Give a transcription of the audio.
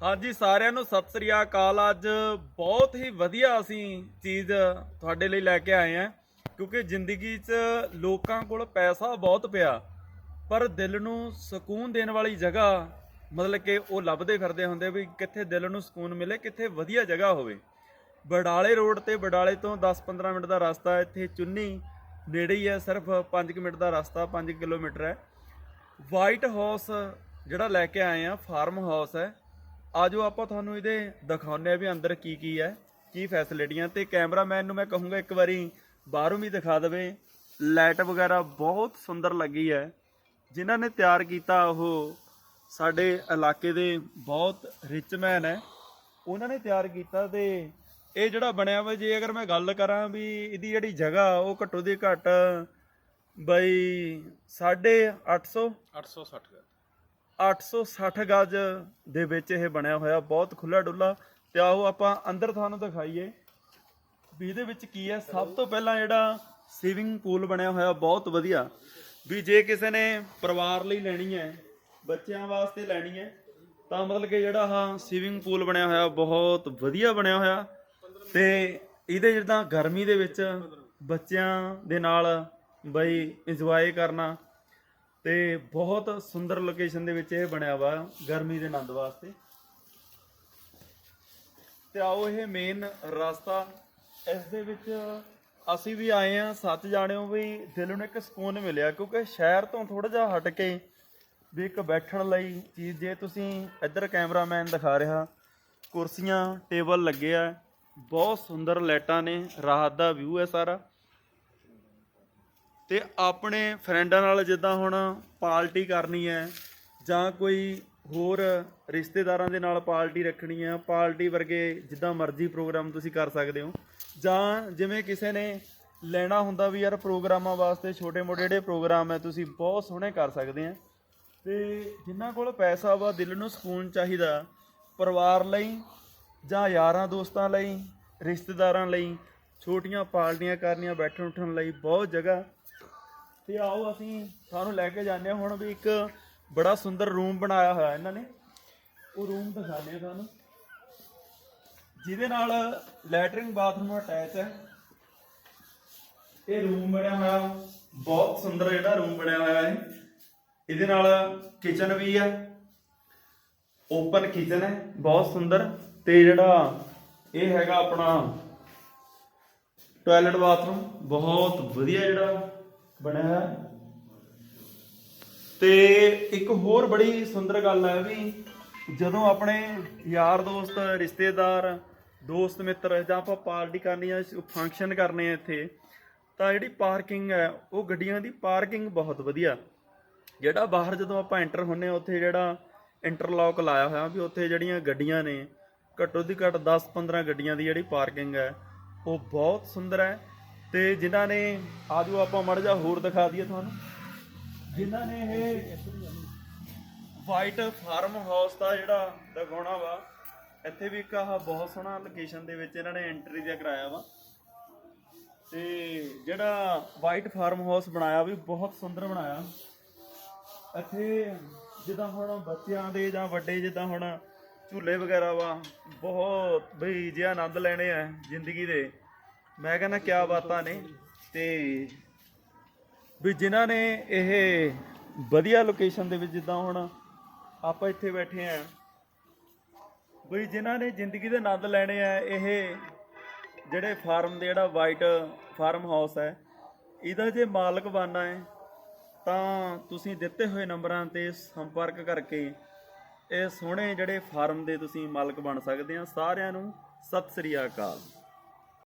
ਹਾਂਜੀ, ਸਾਰਿਆਂ ਨੂੰ ਸਤਿ ਸ੍ਰੀ ਅਕਾਲ। ਅੱਜ ਬਹੁਤ ਹੀ ਵਧੀਆ ਅਸੀਂ ਚੀਜ਼ ਤੁਹਾਡੇ ਲਈ ਲੈ ਕੇ ਆਏ ਹਾਂ, ਕਿਉਂਕਿ ਜ਼ਿੰਦਗੀ 'ਚ ਲੋਕਾਂ ਕੋਲ ਪੈਸਾ ਬਹੁਤ ਪਿਆ, ਪਰ ਦਿਲ ਨੂੰ ਸਕੂਨ ਦੇਣ ਵਾਲੀ ਜਗ੍ਹਾ ਮਤਲਬ ਕਿ ਉਹ ਲੱਭਦੇ ਫਿਰਦੇ ਹੁੰਦੇ ਵੀ ਕਿੱਥੇ ਦਿਲ ਨੂੰ ਸਕੂਨ ਮਿਲੇ, ਕਿੱਥੇ ਵਧੀਆ ਜਗ੍ਹਾ ਹੋਵੇ। ਬਡਾਲੇ ਰੋਡ ਤੇ ਬਡਾਲੇ ਤੋਂ 10-15 ਮਿੰਟ ਦਾ ਰਸਤਾ ਹੈ, ਇੱਥੇ ਚੁੰਨੀ ਨੇੜੇ ਹੀ ਹੈ, ਸਿਰਫ 5 ਮਿੰਟ ਦਾ ਰਸਤਾ 5 ਕਿਲੋਮੀਟਰ ਹੈ। ਵਾਈਟ ਹਾਊਸ ਜਿਹੜਾ ਲੈ ਕੇ ਆਏ ਆ ਫਾਰਮ ਹਾਊਸ ਹੈ। ਆਜੋ ਆਪਾਂ ਤੁਹਾਨੂੰ ਇਹਦੇ ਦਿਖਾਉਂਦੇ ਆ ਵੀ ਅੰਦਰ ਕੀ ਕੀ ਹੈ, ਕੀ ਫੈਸਿਲਿਟੀਆਂ ਤੇ ਕੈਮਰਾਮੈਨ ਨੂੰ ਮੈਂ ਕਹੂੰਗਾ ਇੱਕ ਵਾਰੀ ਬਾਹਰੋਂ ਵੀ ਦਿਖਾ ਦੇਵੇ। ਲਾਈਟ ਵਗੈਰਾ ਬਹੁਤ ਸੁੰਦਰ ਲੱਗੀ ਹੈ। ਜਿਨ੍ਹਾਂ ਨੇ ਤਿਆਰ ਕੀਤਾ ਉਹ ਸਾਡੇ ਇਲਾਕੇ ਦੇ ਬਹੁਤ ਰਿਚ ਮੈਨ ਹੈ। ਉਹਨਾਂ ਨੇ ਤਿਆਰ ਕੀਤਾ ਤੇ ਇਹ ਜਿਹੜਾ ਬਣਿਆ ਵਾ, ਜੇ ਅਗਰ ਮੈਂ ਗੱਲ ਕਰਾਂ ਵੀ ਇਹਦੀ ਜਿਹੜੀ ਜਗ੍ਹਾ ਉਹ ਘੱਟੋ ਦੀ ਘੱਟ ਬਈ 850 860 ਦਾ 860 ਗਜ ਦੇ ਵਿੱਚ ਇਹ ਬਣਿਆ ਹੋਇਆ, ਬਹੁਤ ਖੁੱਲਾ ਡੁੱਲਾ। ਤੇ ਆਓ ਆਪਾਂ ਅੰਦਰ ਤੁਹਾਨੂੰ ਦਿਖਾਈਏ ਵੀ ਇਹਦੇ ਵਿੱਚ ਕੀ ਹੈ। ਸਭ ਤੋਂ ਪਹਿਲਾਂ ਜਿਹੜਾ ਸਵਿਮਿੰਗ ਪੂਲ ਬਣਿਆ ਹੋਇਆ, ਬਹੁਤ ਵਧੀਆ। ਵੀ ਜੇ ਕਿਸੇ ਨੇ ਪਰਿਵਾਰ ਲਈ ਲੈਣੀ ਹੈ, ਬੱਚਿਆਂ ਵਾਸਤੇ ਲੈਣੀ ਹੈ, ਤਾਂ ਮਤਲਬ ਕਿ ਜਿਹੜਾ ਆਹ ਸਵਿਮਿੰਗ ਪੂਲ ਬਣਿਆ ਹੋਇਆ, ਬਹੁਤ ਵਧੀਆ ਬਣਿਆ ਹੋਇਆ। ਤੇ ਇਹਦੇ ਜਿੱਦਾਂ ਗਰਮੀ ਦੇ ਵਿੱਚ ਬੱਚਿਆਂ ਦੇ ਨਾਲ ਬਈ ਇੰਜੋਏ ਕਰਨਾ ਤੇ ਬਹੁਤ ਸੁੰਦਰ ਲੋਕੇਸ਼ਨ ਦੇ ਵਿੱਚ ਇਹ ਬਣਿਆ ਵਾ ਗਰਮੀ ਦੇ ਆਨੰਦ ਵਾਸਤੇ। ਤੇ ਆਓ ਇਹ ਮੇਨ ਰਸਤਾ। ਇਸ ਦੇ ਵਿੱਚ ਅਸੀਂ ਵੀ ਆਏ ਆ ਸੱਚ ਜਾਣਿਓ ਵੀ ਦਿਲ ਨੂੰ ਇੱਕ ਸਕੂਨ ਮਿਲਿਆ, ਕਿਉਂਕਿ ਸ਼ਹਿਰ ਤੋਂ ਥੋੜਾ ਜਿਹਾ ਹਟ ਕੇ ਵੀ ਇੱਕ ਬੈਠਣ ਲਈ ਚੀਜ਼, ਜੇ ਤੁਸੀਂ ਇੱਧਰ ਕੈਮਰਾਮੈਨ ਦਿਖਾ ਰਿਹਾ, ਕੁਰਸੀਆਂ, ਟੇਬਲ ਲੱਗੇ ਆ, ਬਹੁਤ ਸੁੰਦਰ ਲਾਈਟਾਂ ਨੇ ਰਾਹਤ ਦਾ ਵਿਊ ਹੈ ਸਾਰਾ। ਤੇ ਆਪਣੇ ਫਰੈਂਡਾਂ ਨਾਲ ਜਿੱਦਾਂ ਹੁਣ ਪਾਰਟੀ ਕਰਨੀ ਹੈ ਜਾਂ ਕੋਈ ਹੋਰ ਰਿਸ਼ਤੇਦਾਰਾਂ ਦੇ ਨਾਲ ਪਾਰਟੀ ਰੱਖਣੀ ਹੈ, ਪਾਰਟੀ ਵਰਗੇ ਜਿੱਦਾਂ ਮਰਜ਼ੀ ਪ੍ਰੋਗਰਾਮ ਤੁਸੀਂ ਕਰ ਸਕਦੇ ਹੋ। ਜਾਂ ਜਿਵੇਂ ਕਿਸੇ ਨੇ ਲੈਣਾ ਹੁੰਦਾ ਵੀ ਯਾਰ ਪ੍ਰੋਗਰਾਮਾਂ ਵਾਸਤੇ ਛੋਟੇ-ਮੋਟੇ ਜਿਹੜੇ ਪ੍ਰੋਗਰਾਮ ਹੈ, ਤੁਸੀਂ ਬਹੁਤ ਸੋਹਣੇ ਕਰ ਸਕਦੇ ਆ ਤੇ ਜਿਨ੍ਹਾਂ ਕੋਲ ਪੈਸਾ ਵਾ, ਦਿਲ ਨੂੰ ਸਕੂਨ ਚਾਹੀਦਾ, ਪਰਿਵਾਰ ਲਈ ਜਾਂ ਯਾਰਾਂ ਦੋਸਤਾਂ ਲਈ, ਰਿਸ਼ਤੇਦਾਰਾਂ ਲਈ, ਛੋਟੀਆਂ ਪਾਰਟੀਆਂ ਕਰਨੀਆਂ ਬੈਠਣ ਉੱਠਣ ਲਈ ਬਹੁਤ ਜਗ੍ਹਾ ਤੇ ਆਓ ਅਸੀਂ ਤੁਹਾਨੂੰ ਲੈ ਕੇ ਜਾਂਦੇ ਹਾਂ। ਹੁਣ ਵੀ ਇੱਕ ਬੜਾ ਸੁੰਦਰ ਰੂਮ ਬਣਾਇਆ ਹੋਇਆ ਇਹਨਾਂ ਨੇ। ਉਹ ਰੂਮ ਦਿਖਾਉਂਦੇ ਆ ਤੁਹਾਨੂੰ। ਜਿਹਦੇ ਨਾਲ ਲੈਟਰਿੰਗ ਬਾਥਰੂਮ ਅਟੈਚ ਹੈ। ਇਹ ਰੂਮ ਬਣਿਆ ਹੋਇਆ। ਬਹੁਤ ਸੁੰਦਰ ਜਿਹੜਾ ਰੂਮ ਬਣਿਆ ਹੋਇਆ ਹੈ। ਇਹਦੇ ਨਾਲ ਕਿਚਨ ਵੀ ਹੈ। ਓਪਨ ਕਿਚਨ ਹੈ। ਬਹੁਤ ਸੁੰਦਰ। ਤੇ ਜਿਹੜਾ ਇਹ ਹੈਗਾ ਆਪਣਾ ਟਾਇਲਟ ਬਾਥਰੂਮ ਬਹੁਤ ਵਧੀਆ ਜਿਹੜਾ ਬਣਿਆ ਹੋਇਆ ਹੈ। ਤੇ ਇੱਕ ਹੋਰ ਬੜੀ ਸੁੰਦਰ ਗੱਲ ਹੈ ਵੀ, ਜਦੋਂ ਆਪਣੇ ਯਾਰ ਦੋਸਤ, ਰਿਸ਼ਤੇਦਾਰ, ਦੋਸਤ, ਮਿੱਤਰ ਜਾਂ ਆਪਾਂ ਪਾਰਟੀ ਕਰਨੀ ਆ ਫੰਕਸ਼ਨ ਕਰਨੇ ਆ ਇੱਥੇ, ਤਾਂ ਜਿਹੜੀ ਪਾਰਕਿੰਗ ਹੈ, ਉਹ ਗੱਡੀਆਂ ਦੀ ਪਾਰਕਿੰਗ ਬਹੁਤ ਵਧੀਆ ਜਿਹੜਾ ਬਾਹਰ ਜਦੋਂ ਆਪਾਂ ਐਂਟਰ ਹੁੰਨੇ ਆ, ਉੱਥੇ ਜਿਹੜਾ ਇੰਟਰਲੌਕ ਲਾਇਆ ਹੋਇਆ, ਵੀ ਉੱਥੇ ਜਿਹੜੀਆਂ ਗੱਡੀਆਂ ਨੇ ਘੱਟੋ ਦੀ ਘੱਟ 10-15 ਗੱਡੀਆਂ ਦੀ ਜਿਹੜੀ ਪਾਰਕਿੰਗ ਹੈ, ਉਹ ਬਹੁਤ ਸੁੰਦਰ ਹੈ ਤੇ ਜਿਨ੍ਹਾਂ ਨੇ ਆਜੋ ਆਪਾਂ ਮੜ ਜਾ ਹੋਰ ਦਿਖਾ ਦਈਏ ਤੁਹਾਨੂੰ। ਜਿਨ੍ਹਾਂ ਨੇ ਇਹ ਵਾਈਟ ਫਾਰਮ ਹਾਊਸ ਦਾ ਜਿਹੜਾ ਦਿਖਾਉਣਾ ਵਾ, ਇੱਥੇ ਵੀ ਇੱਕ ਆਹ ਬਹੁਤ ਸੋਹਣਾ ਲੋਕੇਸ਼ਨ ਦੇ ਵਿੱਚ ਇਹਨਾਂ ਨੇ ਐਂਟਰੀ ਜਿਹਾ ਕਰਾਇਆ ਵਾ। ਤੇ ਜਿਹੜਾ ਵਾਈਟ ਫਾਰਮ ਹਾਊਸ ਬਣਾਇਆ ਵੀ ਬਹੁਤ ਸੁੰਦਰ ਬਣਾਇਆ। ਇੱਥੇ ਜਿੱਦਾਂ ਹੁਣ ਬੱਚਿਆਂ ਦੇ ਜਾਂ ਵੱਡੇ ਜਿੱਦਾਂ ਹੁਣ ਝੂਲੇ ਵਗੈਰਾ ਵਾ, ਬਹੁਤ ਬਈ ਜੇ ਆਨੰਦ ਲੈਣੇ ਆ ਜ਼ਿੰਦਗੀ ਦੇ। ਮੈਂ ਕਹਿੰਦਾ ਕਿਆ ਬਾਤਾਂ ਨੇ ਤੇ ਵੀ ਜਿਨ੍ਹਾਂ ਨੇ ਇਹ ਵਧੀਆ ਲੋਕੇਸ਼ਨ ਦੇ ਵਿੱਚ ਜਿੱਦਾਂ ਹੁਣ ਆਪਾਂ ਇੱਥੇ ਬੈਠੇ ਆ ਬਈ ਜਿਨ੍ਹਾਂ ਨੇ ਜ਼ਿੰਦਗੀ ਦੇ ਆਨੰਦ ਲੈਣੇ ਆ, ਇਹ ਜਿਹੜੇ ਫਾਰਮ ਦੇ ਜਿਹੜਾ ਵਾਈਟ ਫਾਰਮ ਹਾਊਸ ਹੈ, ਇਹਦਾ ਜੇ ਮਾਲਕ ਬਣਨਾ ਹੈ, ਤਾਂ ਤੁਸੀਂ ਦਿੱਤੇ ਹੋਏ ਨੰਬਰਾਂ ਤੇ ਸੰਪਰਕ ਕਰਕੇ ਇਹ ਸੋਹਣੇ ਜਿਹੜੇ ਫਾਰਮ ਦੇ ਤੁਸੀਂ ਮਾਲਕ ਬਣ ਸਕਦੇ ਆ। ਸਾਰਿਆਂ ਨੂੰ ਸਤਿ ਸ੍ਰੀ ਅਕਾਲ।